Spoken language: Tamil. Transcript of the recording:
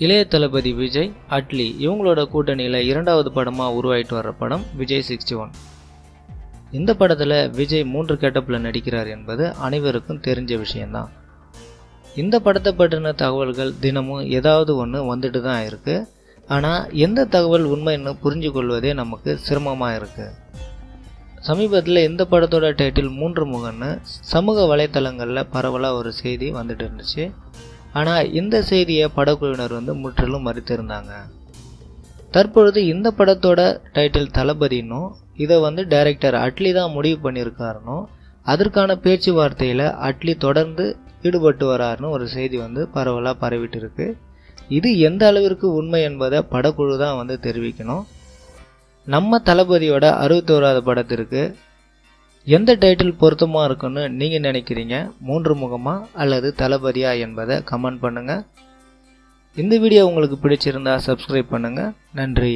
இளைய தளபதி விஜய் அட்லி இவங்களோட கூட்டணியில் இரண்டாவது படமாக உருவாயிட்டு வர்ற படம் விஜய் சிக்ஸ்டி ஒன். இந்த படத்தில் விஜய் மூன்று கெட்டப்பில் நடிக்கிறார் என்பது அனைவருக்கும் தெரிஞ்ச விஷயம்தான். இந்த படத்தை பற்றின தகவல்கள் தினமும் ஏதாவது ஒன்று வந்துட்டு தான் இருக்குது ஆனால் எந்த தகவல் உண்மைன்னு புரிஞ்சு கொள்வதே நமக்கு சிரமமாக இருக்குது சமீபத்தில் இந்த படத்தோட டைட்டில் மூன்று முகன்னு சமூக வலைத்தளங்களில் பரவலாக ஒரு செய்தி வந்துட்டு இருந்துச்சு. ஆனால் இந்த செய்தியை படக்குழுவினர் வந்து முற்றிலும் மறுத்திருந்தாங்க. தற்பொழுது இந்த படத்தோட டைட்டில் தளபதினும் இதை வந்து டைரக்டர் அட்லி தான் முடிவு பண்ணியிருக்காருனும் அதற்கான பேச்சுவார்த்தையில் அட்லி தொடர்ந்து ஈடுபட்டு வராருன்னு ஒரு செய்தி வந்து பரவலாக பரவிட்டு இருக்கு இது எந்த அளவிற்கு உண்மை என்பதை படக்குழு தான் வந்து தெரிவிக்கணும். நம்ம தளபதியோட அறுபத்தோராவது படத்திற்கு எந்த டைட்டில் பொருத்தமாக இருக்குன்னு நீங்கள் நினைக்கிறீங்க? மூன்று முகமா அல்லது தளபதியா என்பதை கமெண்ட் பண்ணுங்கள் இந்த வீடியோ உங்களுக்கு பிடிச்சிருந்தா சப்ஸ்கிரைப் பண்ணுங்கள் நன்றி.